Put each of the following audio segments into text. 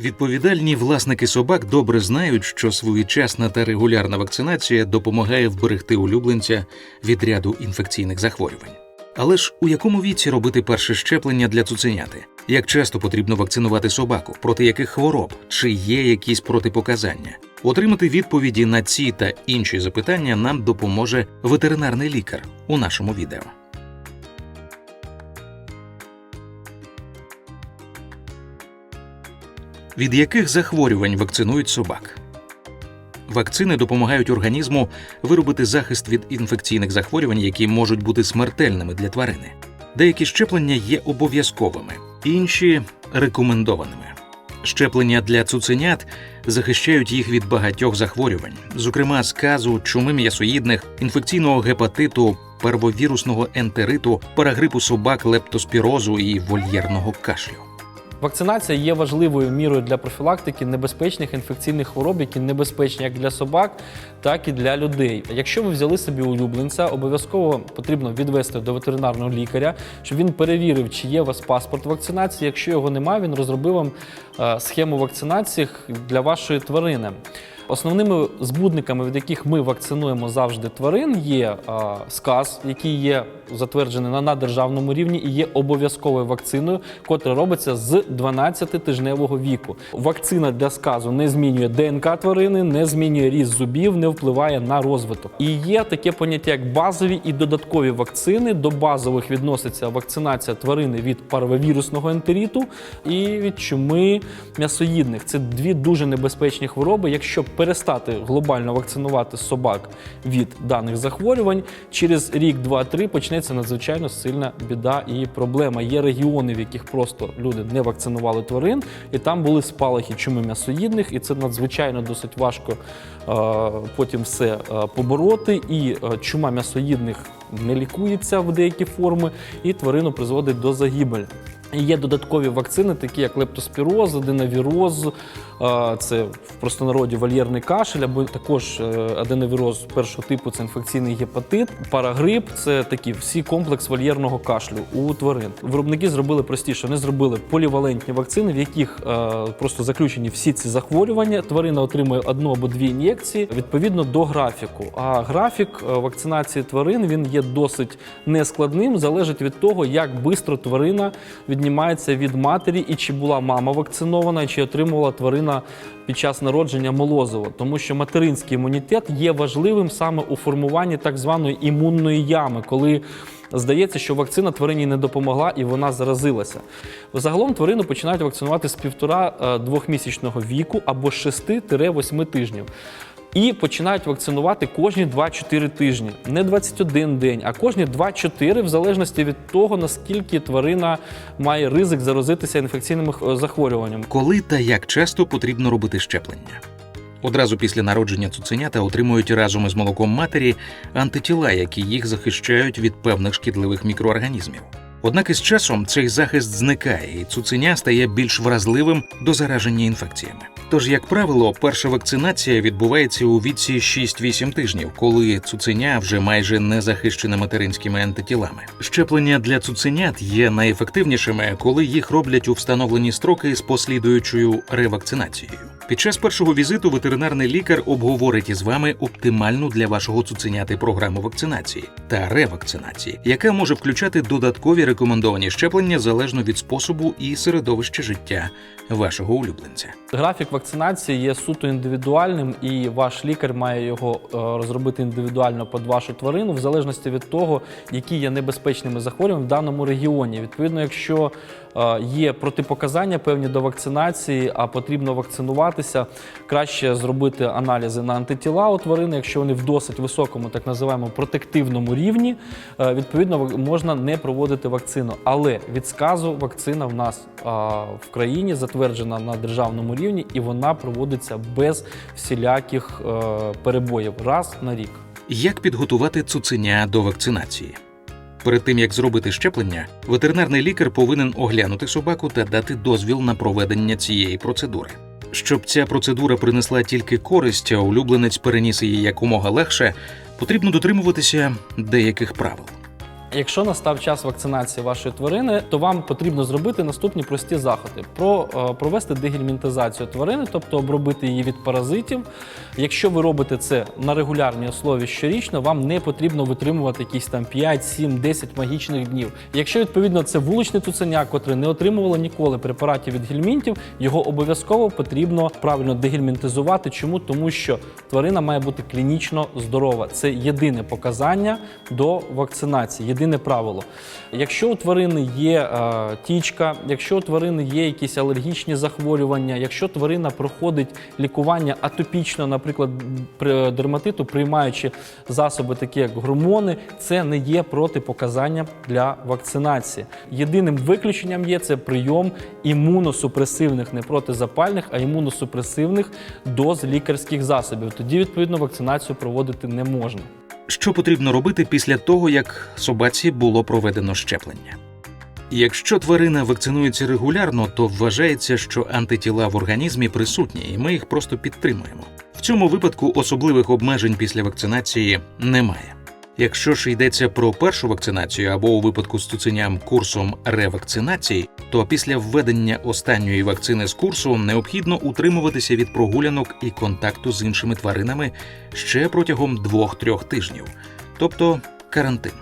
Відповідальні власники собак добре знають, що своєчасна та регулярна вакцинація допомагає вберегти улюбленця від ряду інфекційних захворювань. Але ж у якому віці робити перше щеплення для цуценяти? Як часто потрібно вакцинувати собаку, проти яких хвороб, чи є якісь протипоказання? Отримати відповіді на ці та інші запитання нам допоможе ветеринарний лікар у нашому відео. Від яких захворювань вакцинують собак? Вакцини допомагають організму виробити захист від інфекційних захворювань, які можуть бути смертельними для тварини. Деякі щеплення є обов'язковими, інші рекомендованими. Щеплення для цуценят захищають їх від багатьох захворювань, зокрема сказу, чуми м'ясоїдних, інфекційного гепатиту, первовірусного ентериту, парагрипу собак, лептоспірозу і вольєрного кашлю. Вакцинація є важливою мірою для профілактики небезпечних інфекційних хвороб, які небезпечні як для собак, так і для людей. Якщо ви взяли собі улюбленця, обов'язково потрібно відвести до ветеринарного лікаря, щоб він перевірив, чи є у вас паспорт вакцинації. Якщо його немає, він розробив вам е, схему вакцинації для вашої тварини. Основними збудниками, від яких ми вакцинуємо завжди тварин, є е, сказ, який є затверджений на наддержавному рівні і є обов'язковою вакциною, котра робиться з 12-тижневого віку. Вакцина для сказу не змінює ДНК тварини, не змінює ріст зубів, не впливає на розвиток. І є таке поняття, як базові і додаткові вакцини. До базових відноситься вакцинація тварини від парвовірусного ентеріту і від чуми м'ясоїдних. Це дві дуже небезпечні хвороби. Якщо перестати глобально вакцинувати собак від даних захворювань, через рік, два-три почнеться надзвичайно сильна біда і проблема. Є регіони, в яких просто люди не вакцинували тварин, і там були спалахи чуми м'ясоїдних, і це надзвичайно досить важко е, потім все е, побороти. І е, чума м'ясоїдних не лікується в деякі форми, і тварину призводить до загибелі. Є додаткові вакцини, такі як лептоспіроз, аденовіроз, це в простонароді вольєрний кашель, або також е, аденовіроз першого типу це інфекційний гепатит, парагрип це такі всі комплекс вольєрного кашлю у тварин. Виробники зробили простіше, вони зробили полівалентні вакцини, в яких е, просто заключені всі ці захворювання. Тварина отримує одну або дві ін'єкції відповідно до графіку. А графік е, вакцинації тварин він є досить нескладним, залежить від того, як швидко тварина віднімається від матері, і чи була мама вакцинована, чи отримувала тварина під час народження молозиво. Тому що материнський імунітет є важливим саме у формуванні так званої імунної ями, коли Здається, що вакцина тварині не допомогла і вона заразилася. Загалом тварину починають вакцинувати з півтора-двохмісячного віку або з 6-8 тижнів. І починають вакцинувати кожні 2-4 тижні. Не 21 день, а кожні 2-4, в залежності від того, наскільки тварина має ризик заразитися інфекційними е, захворюваннями. Коли та як часто потрібно робити щеплення? Одразу після народження цуценята отримують разом із молоком матері антитіла, які їх захищають від певних шкідливих мікроорганізмів. Однак із часом цей захист зникає, і цуценя стає більш вразливим до зараження інфекціями. Тож, як правило, перша вакцинація відбувається у віці 6-8 тижнів, коли цуценя вже майже не захищене материнськими антитілами. Щеплення для цуценят є найефективнішими, коли їх роблять у встановлені строки з послідуючою ревакцинацією. Під час першого візиту ветеринарний лікар обговорить із вами оптимальну для вашого цуценяти програму вакцинації та ревакцинації, яка може включати додаткові рекомендовані щеплення залежно від способу і середовища життя вашого улюбленця. Графік вакцинації є суто індивідуальним, і ваш лікар має його е, розробити індивідуально під вашу тварину, в залежності від того, які є небезпечними захворюваннями в даному регіоні. Відповідно, якщо е, є протипоказання певні до вакцинації, а потрібно вакцинуватися, краще зробити аналізи на антитіла у тварини, якщо вони в досить високому, так називаємо протективному рівні, е, відповідно можна не проводити вакцину. Але від сказу вакцина в нас в країні затверджена на державному рівні, і вона проводиться без всіляких е, перебоїв раз на рік. Як підготувати цуценя до вакцинації? Перед тим як зробити щеплення, ветеринарний лікар повинен оглянути собаку та дати дозвіл на проведення цієї процедури. Щоб ця процедура принесла тільки користь, а улюбленець переніс її якомога легше, потрібно дотримуватися деяких правил. Якщо настав час вакцинації вашої тварини, то вам потрібно зробити наступні прості заходи: про е, провести дегельмінтизацію тварини, тобто обробити її від паразитів. Якщо ви робите це на регулярній основі щорічно, вам не потрібно витримувати якісь там 5, 7, 10 магічних днів. Якщо відповідно це вуличне цуценя, котре не отримувало ніколи препаратів від гельмінтів, його обов'язково потрібно правильно дегельмінтизувати. Чому? Тому що тварина має бути клінічно здорова. Це єдине показання до вакцинації, єдине правило. Якщо у тварини є е, тічка, якщо у тварини є якісь алергічні захворювання, якщо тварина проходить лікування атопічно, наприклад, при дерматиту, приймаючи засоби, такі як гормони, це не є протипоказання для вакцинації. Єдиним виключенням є це прийом імуносупресивних, не протизапальних, а імуносупресивних доз лікарських засобів. Тоді відповідно вакцинацію проводити не можна. Що потрібно робити після того, як собаці було проведено щеплення? Якщо тварина вакцинується регулярно, то вважається, що антитіла в організмі присутні, і ми їх просто підтримуємо. В цьому випадку особливих обмежень після вакцинації немає. Якщо ж йдеться про першу вакцинацію або у випадку з цуценям курсом ревакцинації, то після введення останньої вакцини з курсу необхідно утримуватися від прогулянок і контакту з іншими тваринами ще протягом 2-3 тижнів, тобто карантин.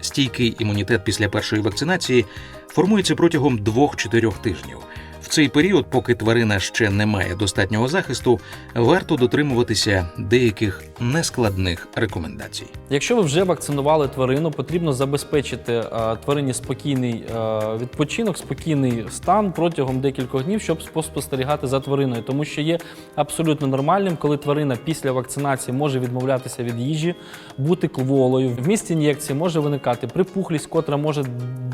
Стійкий імунітет після першої вакцинації формується протягом 2-4 тижнів. В цей період, поки тварина ще не має достатнього захисту, варто дотримуватися деяких нескладних рекомендацій. Якщо ви вже вакцинували тварину, потрібно забезпечити е, тварині спокійний е, відпочинок, спокійний стан протягом декількох днів, щоб спостерігати за твариною, тому що є абсолютно нормальним, коли тварина після вакцинації може відмовлятися від їжі, бути кволою. В місці ін'єкції може виникати припухлість, котра може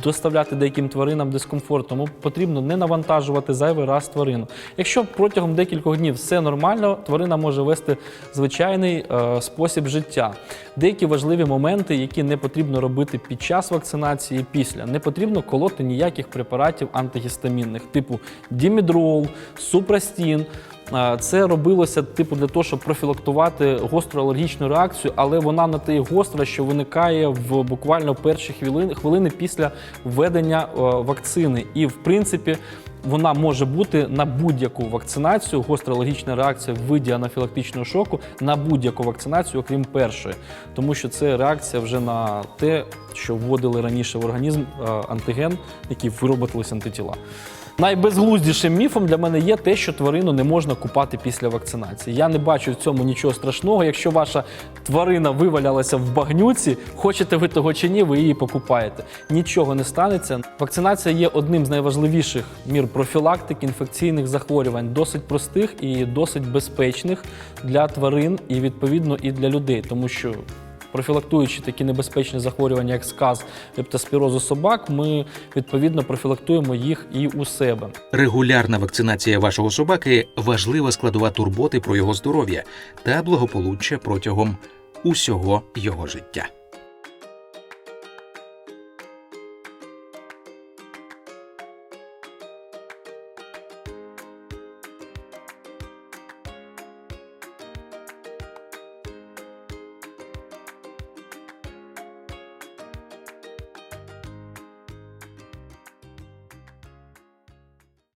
доставляти деяким тваринам дискомфорт. Тому потрібно не навантажувати зайвий раз тварину. Якщо протягом декількох днів все нормально, тварина може вести звичайний е, спосіб життя. Деякі важливі моменти, які не потрібно робити під час вакцинації після. Не потрібно колоти ніяких препаратів антигістамінних, типу дімідрол, супрастін. Е, Це робилося типу для того, щоб профілактувати гостру алергічну реакцію, але вона не те гостра, що виникає в буквально перші хвилини, хвилини після введення е, вакцини. І в принципі вона може бути на будь-яку вакцинацію, гостра логічна реакція в виді анафілактичного шоку на будь-яку вакцинацію, окрім першої, тому що це реакція вже на те, що вводили раніше в організм е, антиген, який виробились антитіла. Найбезглуздішим міфом для мене є те, що тварину не можна купати після вакцинації. Я не бачу в цьому нічого страшного. Якщо ваша тварина вивалялася в багнюці, хочете ви того чи ні, ви її покупаєте. Нічого не станеться. Вакцинація є одним з найважливіших мір профілактики інфекційних захворювань, досить простих і досить безпечних для тварин і відповідно і для людей, тому що. Профілактуючи такі небезпечні захворювання, як сказ, лептоспірозу собак, ми відповідно профілактуємо їх і у себе. Регулярна вакцинація вашого собаки важлива складова турботи про його здоров'я та благополуччя протягом усього його життя.